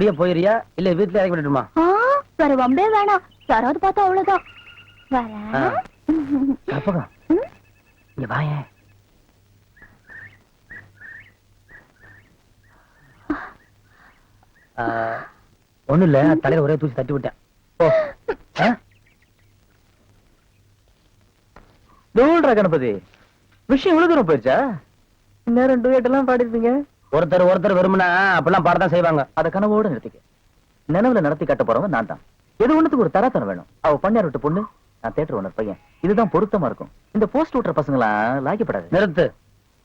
இப்படியே போயிரியா இல்ல வீட்டுல இறக்கி விட்டுட்டுமா ஆ, வேற வம்பே வேணாம். யாராவது பார்த்தா அவ்வளவுதான். கற்பகம்? இங்க வாயேன். ஆ, ஒண்ணும் இல்ல தலையில ஒரே தூசி தட்டி விட்டேன்? தூள்ரா கணபதி விஷயம் இவ்வளவு தூரம் போயிடுச்சா? நேரம் டூயட் எல்லாம் பாடிருப்பீங்க? ஒருத்தர் ஒருத்தர் விரும்பினா அப்பெல்லாம் பாடத்தான் செய்வாங்க. அத கனவோட நிறுத்திக்க. நினைவுல நடத்தி காட்ட போறவன் நான் தான். எது ஒண்ணுத்துக்கு ஒரு தராத்தனம் வேணும்? அவ பண்ணியார் விட்டு பொண்ணு நான் தேட்டர் ஓனர் பையன். இதுதான் பொருத்தமா இருக்கும். இந்த போஸ்ட் ஓட்டுற பசங்களாம் லாய்க்கப்படாது. நிறுத்து.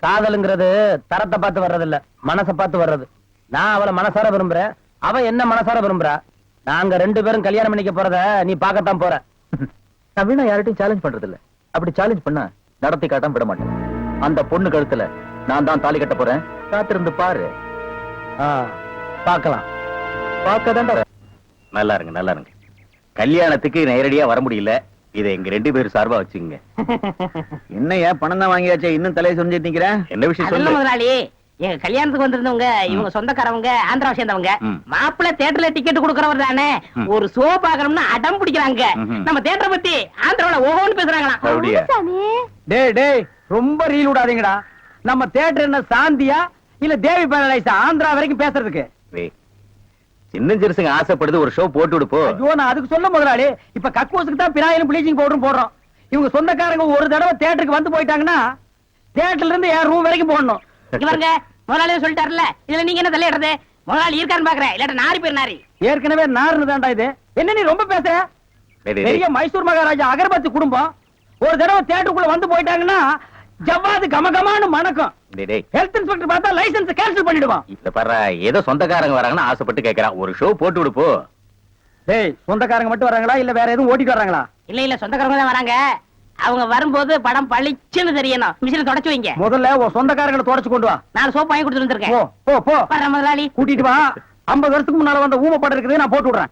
காதலுங்கிறது தரத்தை பார்த்து வர்றதில்ல மனசை பார்த்து வர்றது. நான் அவளை மனசார விரும்புறேன் அவ என்ன மனசார விரும்புறா? நாங்க ரெண்டு பேரும் கல்யாணம் பண்ணிக்க போறத நீ பார்க்கத்தான் போற. நான் வீணா யார்கிட்டயும் சேலஞ்ச் பண்றது இல்ல அப்படி சேலஞ்ச் பண்ணா நடத்தி காட்டாம விட மாட்டேன். அந்த பொண்ணு கழுத்துல நான் தான் தாலி கட்ட போறேன். காத்திருந்து பாரு. ஆ, பார்க்கலாம். பார்க்கதான்டா நல்லா இருங்க நல்லா இருங்க. கல்யாணத்துக்கு நேரடியா வர முடியல. இதை எங்க ரெண்டு பேரும் சார்பா வச்சுங்க என்னையா பணம் தான் வாங்கியாச்சே? இன்னும் தலையை சொரிஞ்சிட்டு நிக்கிறேன் என்ன விஷயம் சொல்லு? முதலாளி எங்க கல்யாணத்துக்கு வந்திருந்தவங்க இவங்க சொந்தக்காரவங்க ஆந்திராவை சேர்ந்தவங்க. மாப்பிள்ளை தியேட்டர்ல டிக்கெட் கொடுக்கறவர் தானே. ஒரு ஷோ பாக்கணும்னு அடம் பிடிக்கிறாங்க. நம்ம தியேட்டரை பத்தி ஆந்திராவில ஓஹோன்னு அப்படியா? சாமி. டேய் டேய் ரொம்ப ரீல் விடாதீங்கடா. நம்ம தியேட்டர் என்ன சாந்தியா? இல்ல தேவி பேரலைஸா ஆந்திரா வரைக்கும் பேசுறதுக்கு? சின்ன சிறுசுங்க ஆசைப்படுது ஒரு ஷோ போட்டு விடுப்போ? ஐயோ நான் அதுக்கு சொல்ல முதலாளி. இப்ப கக்கூசுக்கு தான் பினாயிலும் ப்ளீச்சிங் பவுடரும் போடுறோம். இவங்க சொந்தக்காரங்க ஒரு தடவை தியேட்டருக்கு வந்து போயிட்டாங்கன்னா தியேட்டர்ல இருந்து என் ரூம் வரைக்கும் போடணும்? இவருங்க முதலாளியே சொல்லிட்டாருல இதுல நீங்க என்ன தலையிடுறது? முதலாளி இருக்காருன்னு பாக்குறேன். இல்லாட்ட நாரி பேர் நாரி ஏற்கனவே நார்னு தான்டா இது. என்ன நீ ரொம்ப பேசுற? பெரிய. மைசூர் மகாராஜா அகர்பத்தி குடும்பம். ஒரு தடவை தியேட்டருக்குள்ள வந்து போயிட்டாங்கன்னா ஜவ்வாது கமகமான்னு மணக்கும். ஹெல்த் இன்ஸ்பெக்டர் பார்த்தா லைசென்ஸ் கேன்சல் பண்ணிடுவான். இத பாரு ஏதோ சொந்தக்காரங்க வராங்கன்னு ஆசைப்பட்டு கேக்குறான். ஒரு ஷோ போட்டு விடுப்போ டேய் சொந்தக்காரங்க மட்டும் வராங்களா? இல்ல வேற எதுவும் ஓட்டிட்டு வராங்களா? இல்ல இல்ல சொந்தக்காரங்க தான் வராங்க. அவங்க வரும்போது படம் பளிச்சுன்னு தெரியணும். மிஷினை தொடச்சு வைங்க. முதல்ல உன் சொந்தக்காரங்களை தொடச்சு கொண்டு வா. நாலு சோப்பு வாங்கி கொடுத்துட்டு போ வந்திருக்கேன். போ போ வர முதலாளி. கூட்டிட்டு வா. 50 வருஷத்துக்கு முன்னால வந்த ஊம படம் இருக்குது நான் போட்டு விடுறேன்.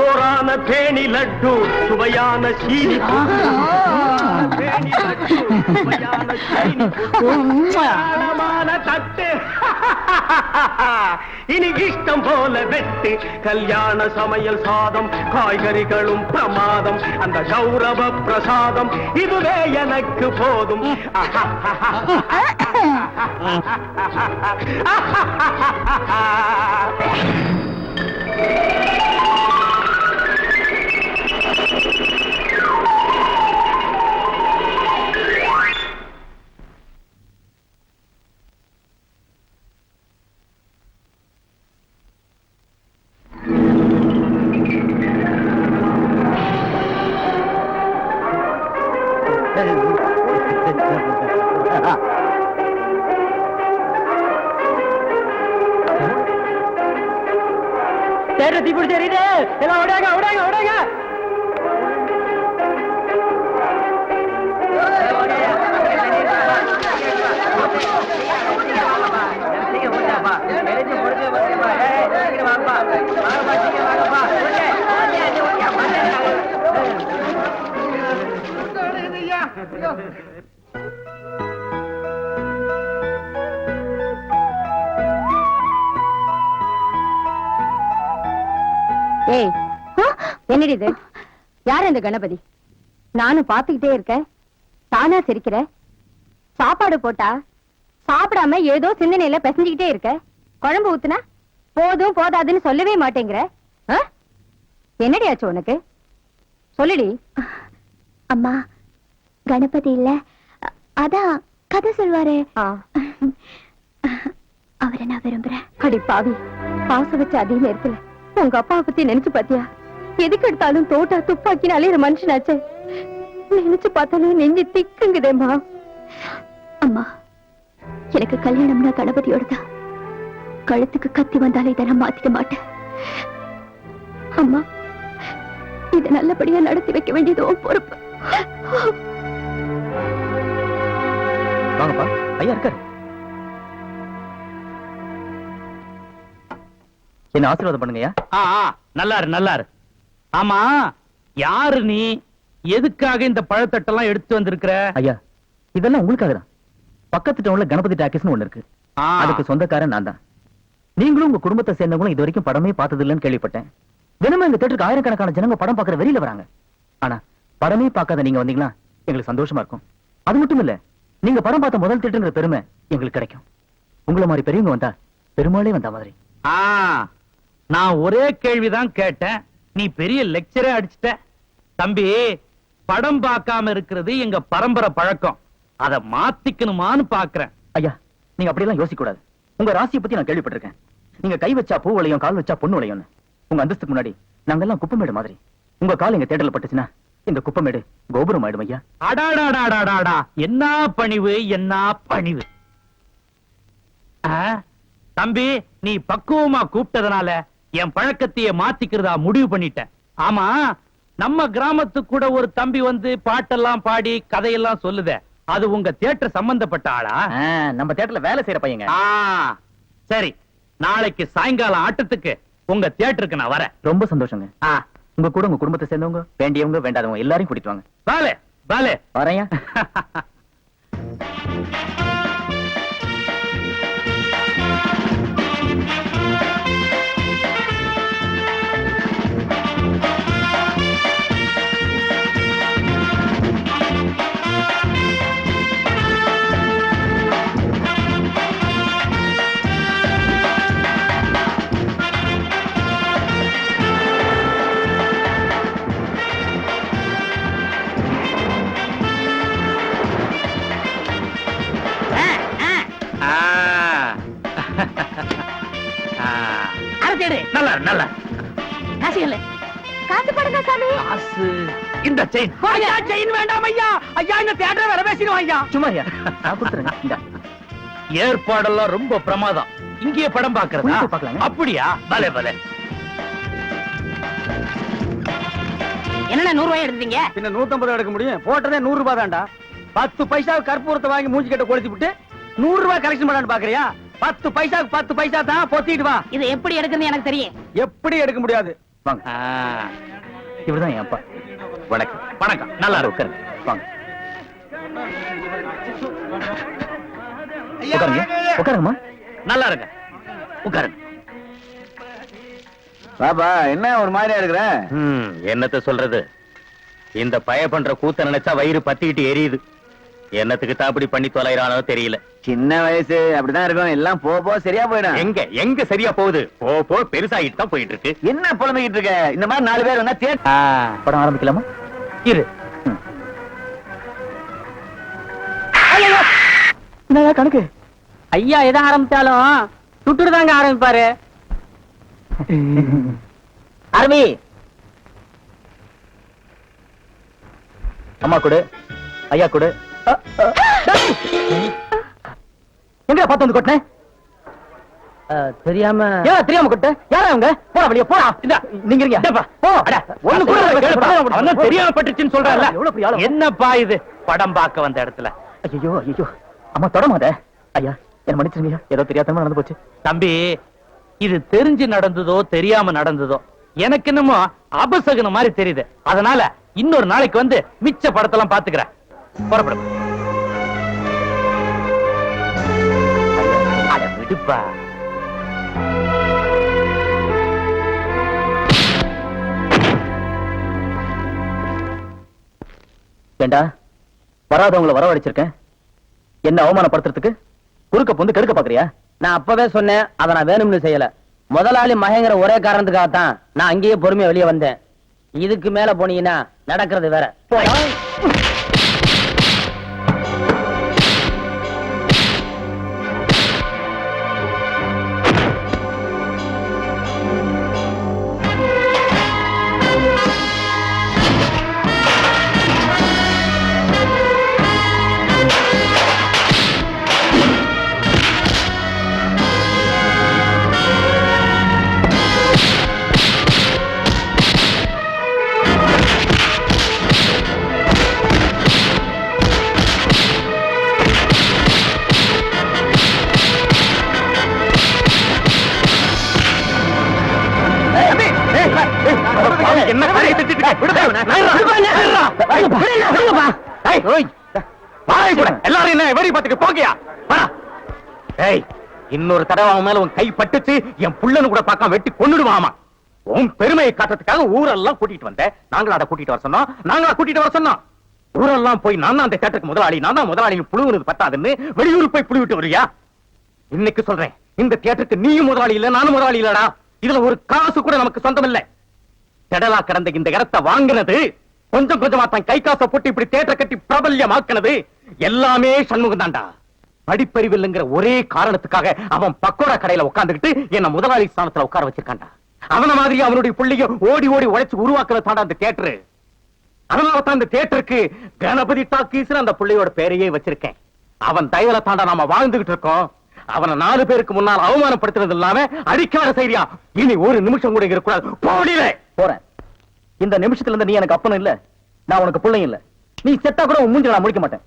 புட்டு. பேணி லட்டு, சுவையான சீனி தட்டு. இனி இஷ்டம் போல வெட்டு. கல்யாண சமையல் சாதம் காய்கறிகளும் பிரமாதம். அந்த கௌரவ பிரசாதம் இதுவே எனக்கு போதும். தேட்டர் தீ பிடிச்சி எல்லாம் விடாங்க விடாங்க விடாங்க ஏய் என்னடி இது? யார் இந்த கணபதி? நானும் பாத்துக்கிட்டே இருக்கேன். தானா சிரிக்கிற? சாப்பாடு போட்டா? சாப்பிடாம ஏதோ சிந்தனையில பிசைஞ்சுக்கிட்டே இருக்க? குழம்பு ஊத்துனா? போதும் போதாதுன்னு சொல்லவே மாட்டேங்கிற? என்னடி ஆச்சு உனக்கு? சொல்லுடி. அம்மா கணபதி இல்ல. அதான் கதை சொல்வாரு. அவரை நான் விரும்புறேன். அடி பாவி. பாசம் வச்ச அதே நேரத்துல உங்க அப்பாவை பத்தி நினைச்சு பாத்தியா? எதுக்கு எடுத்தாலும் தோட்டா துப்பாக்கின்னு அலையிற மனுஷனாச்சே. நினைச்சு பார்த்தாலும் நெஞ்சு திக்குங்குதேம்மா. அம்மா எனக்கு கல்யாணம்னா கணபதியோட தான் கழுத்துக்கு கத்தி வந்தாலே இதை நான் மாத்திக்க மாட்டேன். அம்மா இதை நல்லபடியா நடத்தி வைக்க வேண்டியது பொறுப்பு. வாங்கப்பா. ஐயா இருக்காரு. என்ன ஆசீர்வாதம் பண்ணுங்கய்யா ஆ நல்லாரு நல்லாரு. ஆமா யாரு நீ? எதுக்காக இந்த பழத்தட்டெல்லாம் எடுத்து வந்திருக்கிற? ஐயா இதெல்லாம் உங்களுக்காக தான் பக்கத்து டவுன்ல கணபதி டாக்கீஸ்னு ஒண்ணு இருக்கு. அதுக்கு சொந்தக்காரன் நான் தான். நீங்களும் உங்க குடும்பத்தை சேர்ந்தவங்களும் இது வரைக்கும் படமே பார்த்தது இல்லைன்னு கேள்விப்பட்டேன். தினமும் எங்க தேட்டருக்கு ஆயிரக்கணக்கான ஜனங்க படம் பார்க்கற வெளியில வராங்க. ஆனா படமே பார்க்காத நீங்க வந்தீங்களா எங்களுக்கு சந்தோஷமா இருக்கும். அது மட்டும் இல்ல நீங்க படம் பார்த்த முதல் தேட்டருங்கிற பெருமை எங்களுக்கு கிடைக்கும். உங்களை மாதிரி பெரியவங்க வந்தா பெருமாளே வந்த மாதிரி. ஆ, நான் ஒரே கேள்விதான் கேட்டேன். நீ பெரிய லெக்சரே அடிச்சிட்ட. தம்பி படம் பார்க்காம இருக்கிறது எங்க பரம்பரை பழக்கம். அத மாத்திக்கணுமான்னு பாக்குறேன். ஐயா நீங்க அப்படியெல்லாம் யோசிக்க கூடாது உங்க ராசியை பத்தி நான் கேள்விப்பட்டிருக்கேன். நீங்க கை வச்சா பூ வளையும் கால் வச்சா பொண்ணு வளையும்னு. உங்க அந்தஸ்துக்கு முன்னாடி நாங்கெல்லாம் குப்பமேடு மாதிரி. உங்க கால் எங்க தேடல பட்டுச்சுன்னா இந்த குப்பமேடு கோபுரம் ஆயிடும் ஐயா. அடாடாடாடாடாடா. என்ன பணிவு என்ன பணிவு? தம்பி நீ பக்குவமா கூப்பிட்டதுனால என் பழக்கத்தையே மாத்திக்கிறதா முடிவு பண்ணிட்டேன் ஆமா நம்ம கிராமத்துக்கு கூட ஒரு தம்பி வந்து பாட்டெல்லாம் பாடி கதையெல்லாம் சொல்லுதே. அது உங்க தியேட்டர் சம்பந்தப்பட்ட ஆளா? நம்ம தேட்டர்ல வேலை செய்யற பையங்க. சரி. நாளைக்கு சாயங்காலம் ஆட்டத்துக்கு உங்க தியேட்டருக்கு நான் வரேன். ரொம்ப சந்தோஷங்க. ஆ, உங்க கூட உங்க குடும்பத்தை சேர்ந்தவங்க வேண்டியவங்க வேண்டாதவங்க எல்லாரையும் கூட்டிட்டு வாங்க. பாலே பாலே. வரையா நல்லா. நல்லா காசு இல்லை காசு படுங்க சாமி. காசு. இந்த செயின். ஐயா செயின் வேண்டாம் ஐயா. ஐயா இந்த தியேட்டர் வேற பேசிடுவோம் ஐயா. சும்மா ஐயா நான் கொடுத்துருங்க இந்தா. ஏற்பாடெல்லாம் ரொம்ப பிரமாதம். இங்கேயே படம் பாக்குறதா. அப்படியா? பலே பலே. என்னண்ணா நூறு ரூபாய் எடுத்தீங்க பின்ன நூத்தம்பது ரூபா எடுக்க முடியும். போட்டதே நூறு ரூபாய் தான்டா. பத்து பைசாவுக்கு கற்பூரத்தை வாங்கி மூஞ்சி கட்ட கொளுத்தி விட்டு நூறு ரூபாய் கலெக்ஷன் பண்ணான்னு பாக்குறியா? பத்து பைசாவுக்கு பத்து பைசா தான் பொத்திட்டு வா. இது எப்படி எடுக்குன்னு எனக்கு தெரியும். எப்படி எடுக்க முடியாது? வாங்க. இவர்தான் என் அப்பா. வணக்கம். வணக்கம். நல்லா இருக்கு உட்காருங்க. வாங்க. உட்காருங்க. உட்காருங்கம்மா. நல்லா இருங்க. உட்காருங்க. பாப்பா என்ன ஒரு மாதிரியா இருக்கிற? ம், என்னத்த சொல்றது? இந்த பய பண்ற கூத்த நினைச்சா வயிறு பத்திக்கிட்டு எரியுது. என்னத்துக்கு தான் அப்படி பண்ணி தொலைறானோ தெரியல. சின்ன வயசு அப்படிதான் இருக்கும். எல்லாம் போ போ சரியா போயிடும். எங்க எங்க சரியா போகுது? போ போ பெருசாகிட்டு தான் போயிட்டு இருக்கு என்ன புலம்பிக்கிட்டு இருக்க? இந்த மாதிரி நாலு பேர் வந்தா ஆ, படம் ஆரம்பிக்கலாமா? இரு. என்னடா கணக்கு? ஐயா எதை ஆரம்பிச்சாலும் சுட்டுட்டு தாங்க ஆரம்பிப்பாரு. அரவி அம்மா கொடு. ஐயா கொடு. எங்க பார்த்து வந்து கொட்டினேன் தெரியாம ஏன் தெரியாம கொட்ட? யாரா அவங்க? போடா வெளிய போடா. நீங்க இருங்க. போ. ஒண்ணு கூட தெரியாம பட்டுச்சுன்னு ஆளு. என்னப்பா இது? படம் பார்க்க வந்த இடத்துல. ஐயோ ஐயோ அம்மா தொடமாத ஐயா என்ன மன்னிச்சிருங்க ஏதோ தெரியாதமா நடந்து போச்சு. தம்பி இது தெரிஞ்சு நடந்ததோ தெரியாம நடந்ததோ எனக்கு என்னமோ அபசகுன மாதிரி தெரியுது. அதனால இன்னொரு நாளைக்கு வந்து மிச்ச படத்தெல்லாம் பாத்துக்கிறேன் புறப்படும். அட விடுப்பா. ஏண்டா வராதவங்களை வரவழைச்சிருக்கேன்? என்ன அவமானப்படுத்துறதுக்கு? குறுக்க பொந்து கெடுக்க பாக்குறியா? நான் அப்பவே சொன்னேன் அதை நான் வேணும்னு செய்யல. முதலாளி மகங்கிற ஒரே காரணத்துக்காகத்தான் நான் அங்கேயே பொறுமையா வெளியே வந்தேன். இதுக்கு மேல போனீங்கன்னா நடக்கிறது வேற. வாயை கூட. எல்லாரும் என்ன வெறி பார்த்துட்டு போகியா வாடா. ஏய் இன்னொரு தடவை அவன் மேல உன் கை பட்டுச்சு என் புள்ளனு கூட பார்க்காம வெட்டி கொன்னுடுவாமா உன் பெருமையை காட்டுறதுக்காக ஊரெல்லாம் கூட்டிட்டு வந்தேன் நாங்களும் அதை கூட்டிட்டு வர சொன்னோம். நாங்களா கூட்டிட்டு வர சொன்னோம். ஊரெல்லாம் போய் நான் தான் அந்த தேட்டருக்கு முதலாளி நான் தான் முதலாளி புழுவுனது பத்தாதுன்னு வெளியூர் போய் புழுவிட்டு வரியா? இன்னைக்கு சொல்றேன். இந்த தியேட்டருக்கு நீயும் முதலாளி இல்ல நானும் முதலாளி இல்லடா. இதுல ஒரு காசு கூட நமக்கு சொந்தம் இல்ல திடலா கடந்த இந்த இடத்தை வாங்கினது கொஞ்சம் கொஞ்சமா தன் கை காசை போட்டு இப்படி தேட்டர் கட்டி பிரபல்யமாக்குனது எல்லாமே சண்முகம் தான்டா படிப்பறிவு இல்லைங்கிற ஒரே காரணத்துக்காக அவன் பக்கோடா கடையில உட்கார்ந்துகிட்டு என்ன முதலாளி ஸ்தானத்துல உட்கார வச்சிருக்கான்டா. அவன மாதிரி அவனுடைய பிள்ளைய ஓடி ஓடி உழைச்சு உருவாக்குறது தாண்டா அந்த தேட்டரு. அதனால தான் அந்த தேட்டருக்கு கணபதி டாக்கீஸ் அந்த பிள்ளையோட பேரையே வச்சிருக்கேன். அவன் தயவுல தாண்டா நாம வாழ்ந்துகிட்டு இருக்கோம். அவனை நாலு பேருக்கு முன்னால் அவமானப்படுத்துறது இல்லாம அடிக்காத செய்தியா? இனி ஒரு நிமிஷம் கூட இருக்கக்கூடாது. போடியில போறேன். இந்த நிமிஷத்துல இருந்து நீ எனக்கு அப்பனும் இல்ல. நான் உனக்கு பிள்ளையும் இல்ல. நீ செத்தா கூட உன் மூஞ்சி நான் முடிக்க மாட்டேன்.